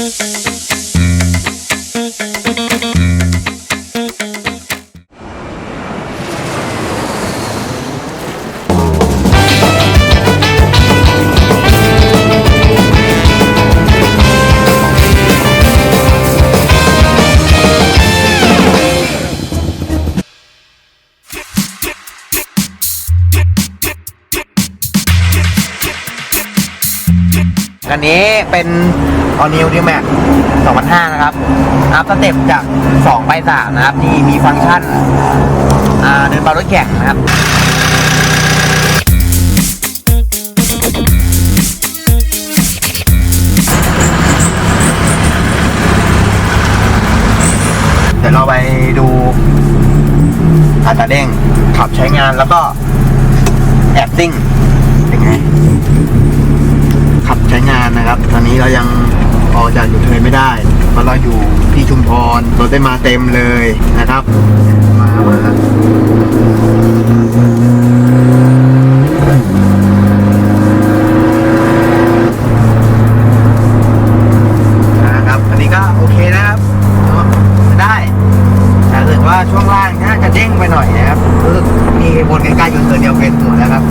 คันนี้เป็น All New New Max 2005 นะครับ อัพสเต็ปจาก 2 ไป 3 นะครับ นี่มีฟังก์ชันเดินเบารถแข่งนะครับเดี๋ยวเราไปดูอัตราเด้งขับใช้งานแล้วก็แอบซิ่งเป็นไง ขับใช้งานนะครับ ตอนนี้เรายัง ออกจากอยู่เทยไม่ได้เพราะเราอยู่ที่ชุมพรรถได้มาเต็มเลยนะครับ มามานะครับอันนี้ก็โอเคนะครับได้แต่รู้สึกว่าช่วงล่างน่าจะเด้งไปหน่อยนะครับมีบนใกล้ๆอยู่เธอเดียวเป็นหมดแล้วครับ